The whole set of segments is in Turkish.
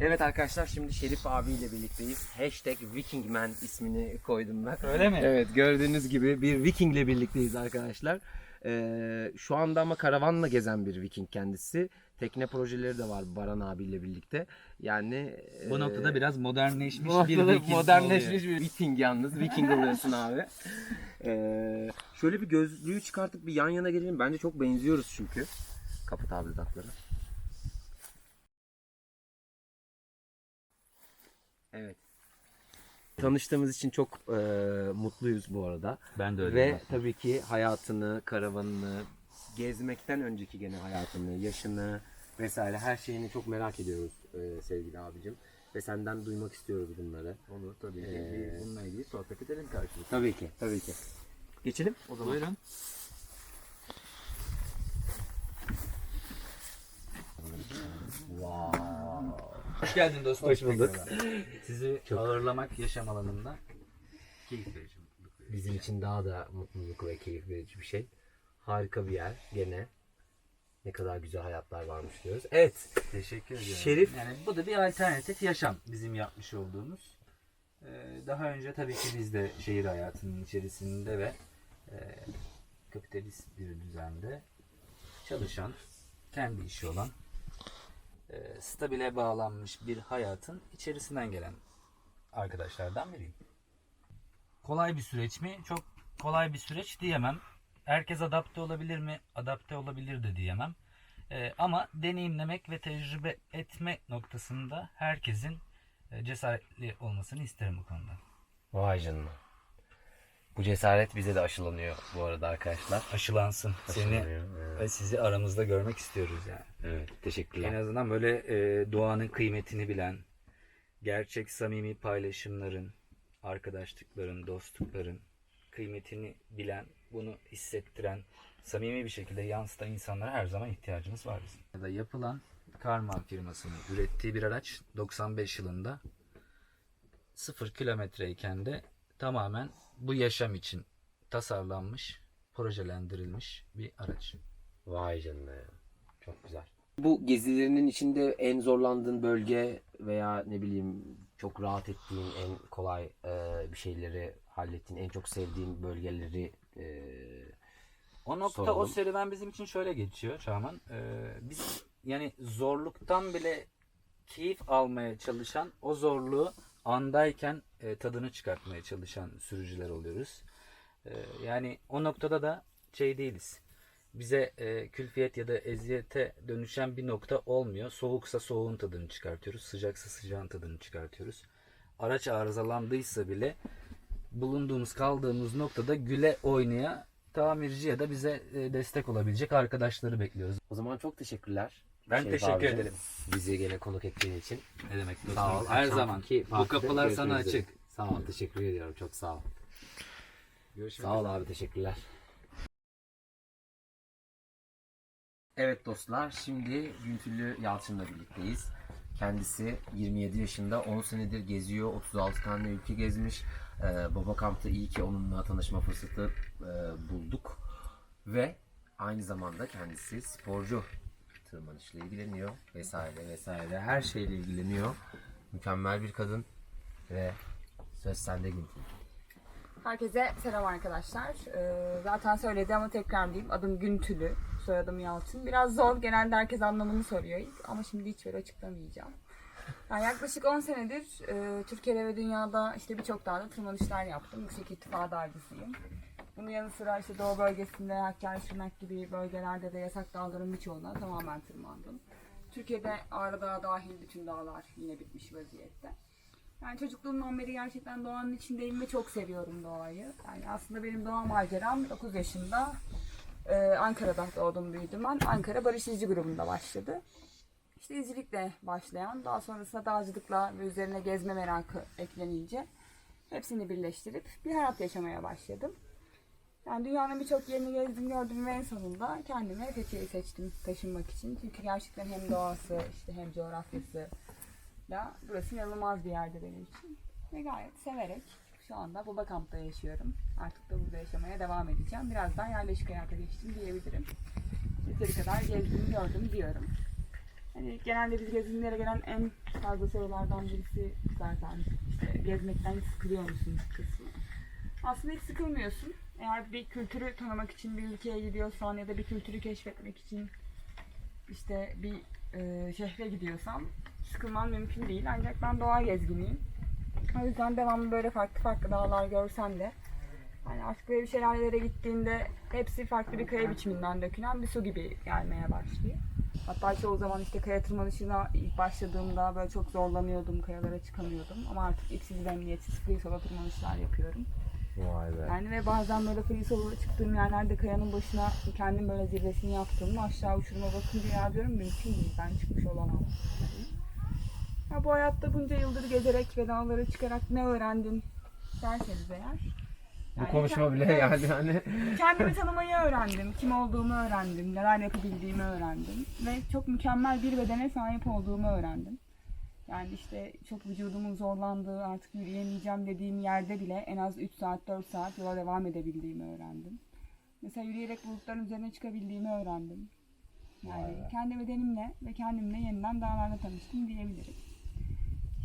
Evet arkadaşlar şimdi Şerif abiyle birlikteyiz. Hashtag Vikingman ismini koydum ben. Öyle mi? Evet gördüğünüz gibi bir Vikingle birlikteyiz arkadaşlar. Ee, şu anda ama karavanla gezen bir Viking kendisi. Tekne projeleri de var Baran abiyle birlikte. Yani Bu e, noktada biraz modernleşmiş bir Viking modernleşmiş oluyor. bir Viking yalnız. Viking oluyorsun abi. Ee, şöyle bir gözlüğü çıkartıp bir yan yana gelelim. Bence çok benziyoruz çünkü. Kapat abi dudakları. Evet. Tanıştığımız için çok e, mutluyuz bu arada. Ben de öyle. Ve tabii ki hayatını, karavanını, gezmekten önceki gene hayatını, yaşını vesaire her şeyini çok merak ediyoruz e, sevgili abicim. Ve senden duymak istiyoruz bunları. Olur tabii ki. Ee, bununla ilgili sohbet edelim karşılıklı. Tabii ki, tabii ki. Geçelim o zaman. Buyurun. Geldin dostum. Hoş bulduk. Sizi Çok- ağırlamak yaşam alanında keyif verici. Bizim için daha da mutluluk ve keyif verici bir şey. Harika bir yer gene. Ne kadar güzel hayatlar varmış diyoruz. Evet. Teşekkür ediyorum. Şerif- Yani bu da bir alternatif yaşam bizim yapmış olduğumuz. Ee, daha önce tabii ki biz de şehir hayatının içerisinde ve e, kapitalist bir düzende çalışan, kendi işi olan, e, stabile bağlanmış bir hayatın içerisinden gelen arkadaşlardan biriyim. Kolay bir süreç mi? Çok kolay bir süreç diyemem. Herkes adapte olabilir mi? Adapte olabilir de diyemem. Ee, ama deneyimlemek ve tecrübe etme noktasında herkesin e, cesaretli olmasını isterim bu konuda. Vay canına. Bu cesaret bize de aşılanıyor bu arada arkadaşlar. Aşılansın. Seni Aşılanıyor, evet. ve sizi aramızda görmek istiyoruz yani. Evet, teşekkürler. En azından böyle e, doğanın kıymetini bilen, gerçek samimi paylaşımların, arkadaşlıkların, dostlukların kıymetini bilen, bunu hissettiren, samimi bir şekilde yansıtan insanlara her zaman ihtiyacımız var bizim. Ya da yapılan Karman firmasının ürettiği bir araç 95 yılında 0 kilometreyken de tamamen bu yaşam için tasarlanmış, projelendirilmiş bir araç. Vay canına ya. Çok güzel. Bu gezilerinin içinde en zorlandığın bölge veya ne bileyim çok rahat ettiğin en kolay e, bir şeyleri hallettiğin en çok sevdiğin bölgeleri e, O nokta Soralım. o serüven bizim için şöyle geçiyor Çağman. Ee, biz yani zorluktan bile keyif almaya çalışan, o zorluğu andayken e, tadını çıkartmaya çalışan sürücüler oluyoruz. Ee, yani o noktada da şey değiliz. Bize e, külfiyet ya da eziyete dönüşen bir nokta olmuyor. Soğuksa soğuğun tadını çıkartıyoruz. Sıcaksa sıcağın tadını çıkartıyoruz. Araç arızalandıysa bile bulunduğumuz kaldığımız noktada güle oynaya tamirci ya da bize e, destek olabilecek arkadaşları bekliyoruz. o zaman çok teşekkürler. Ben Şerif teşekkür abicim, ederim. Bizi gene konuk ettiğin için. Ne demek dostum? Sağ ol. Her Akşam zaman. ki Bu partide kapılar sana görüşmek üzere. açık. Sağ ol. Teşekkür ediyorum. Çok sağ ol. Görüşmek Sağ ol abi teşekkürler. Evet dostlar şimdi Güntülü Yalçın'la birlikteyiz. Kendisi 27 yaşında 10 senedir geziyor. 36 tane ülke gezmiş. Ee, Baba Kamp'ta iyi ki onunla tanışma fırsatı e, bulduk. Ve aynı zamanda kendisi sporcu. Tırmanışla ilgileniyor vesaire vesaire. Her şeyle ilgileniyor. Mükemmel bir kadın. Ve söz sende Güntülü. Herkese selam arkadaşlar. Ee, zaten söyledi ama tekrarlayayım. Adım Güntülü, soyadım Yalçın. Biraz zor, genelde herkes anlamını soruyor ilk ama şimdi hiç böyle açıklamayacağım. Yani yaklaşık 10 senedir e, Türkiye'de ve dünyada işte birçok dağda tırmanışlar yaptım. Yüksek irtifa dağcısıyım. Bunun yanı sıra işte Doğu bölgesinde Hakkari, Şırnak gibi bölgelerde de yasak dağların birçoğuna tamamen tırmandım. Türkiye'de Ağrı Dağı dahil bütün dağlar yine bitmiş vaziyette. Yani çocukluğumdan beri gerçekten doğanın içindeyim ve çok seviyorum doğayı. Yani aslında benim doğa maceram 9 yaşında e, Ankara'da doğdum büyüdüm ben. Ankara Barış İzci grubunda başladı. İşte izcilikle başlayan, daha sonrasında dağcılıkla ve üzerine gezme merakı eklenince hepsini birleştirip bir hayat yaşamaya başladım. Yani dünyanın birçok yerini gezdim gördüm ve en sonunda kendime Fethiye'yi seçtim taşınmak için. Çünkü gerçekten hem doğası işte hem coğrafyası da burası inanılmaz bir yerde benim için. Ve gayet severek şu anda Baba Kamp'ta yaşıyorum. Artık da burada yaşamaya devam edeceğim. Birazdan yerleşik hayata geçtim diyebilirim. Yeteri kadar gezdim gördüm diyorum. Hani genelde biz gezintilere gelen en fazla sorulardan birisi zaten işte gezmekten sıkılıyor musunuz kısmı. Aslında hiç sıkılmıyorsun. Eğer bir kültürü tanımak için bir ülkeye gidiyorsan ya da bir kültürü keşfetmek için işte bir e, şehre gidiyorsan sıkılman mümkün değil. Ancak ben doğa gezginiyim. O yüzden devamlı böyle farklı farklı dağlar görsem de hani artık böyle bir şelalelere gittiğinde hepsi farklı bir kaya biçiminden dökülen bir su gibi gelmeye başlıyor. Hatta çoğu zaman işte kaya tırmanışına ilk başladığımda böyle çok zorlanıyordum, kayalara çıkamıyordum. Ama artık ipsiz ve emniyetsiz free solo tırmanışlar yapıyorum. Vay be. Yani ve bazen böyle free solo çıktığım yerlerde kayanın başına kendim böyle zirvesini yaptığımda aşağı uçuruma bakınca ya diyorum mümkün değil ben çıkmış olamam. Ya bu hayatta bunca yıldır gezerek ve dağlara çıkarak ne öğrendin derseniz eğer. Bu yani konuşma kend- bile yani hani Kendimi tanımayı öğrendim, kim olduğumu öğrendim, neler yapabildiğimi öğrendim ve çok mükemmel bir bedene sahip olduğumu öğrendim. Yani işte çok vücudumun zorlandığı, artık yürüyemeyeceğim dediğim yerde bile en az 3 saat, 4 saat yola devam edebildiğimi öğrendim. Mesela yürüyerek bulutların üzerine çıkabildiğimi öğrendim. Yani Vay kendi bedenimle ve kendimle yeniden dağlarla tanıştım diyebilirim.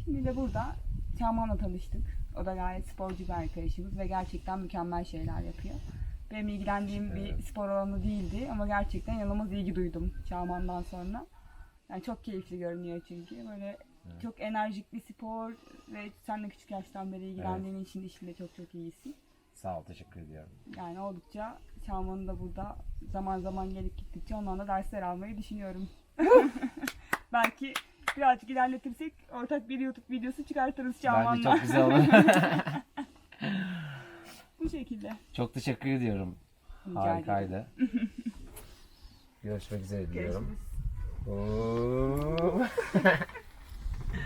Şimdi de burada Çağman'la tanıştık. O da gayet sporcu bir arkadaşımız ve gerçekten mükemmel şeyler yapıyor. Benim ilgilendiğim bir spor alanı değildi ama gerçekten yanılmaz ilgi duydum Çağman'dan sonra. Yani çok keyifli görünüyor çünkü. Böyle çok enerjik bir spor ve sen de küçük yaştan beri ilgilendiğin için işinde çok çok iyisin. sağ ol teşekkür ediyorum. Yani oldukça Çağman'ın da burada zaman zaman gelip gittikçe ondan da dersler almayı düşünüyorum. Belki birazcık ilerletirsek ortak bir YouTube videosu çıkartırız Bence Çağman'la. çok güzel olur. Bu şekilde. çok teşekkür ediyorum. Rica. Harikaydı. Görüşmek üzere diliyorum. Görüşürüz.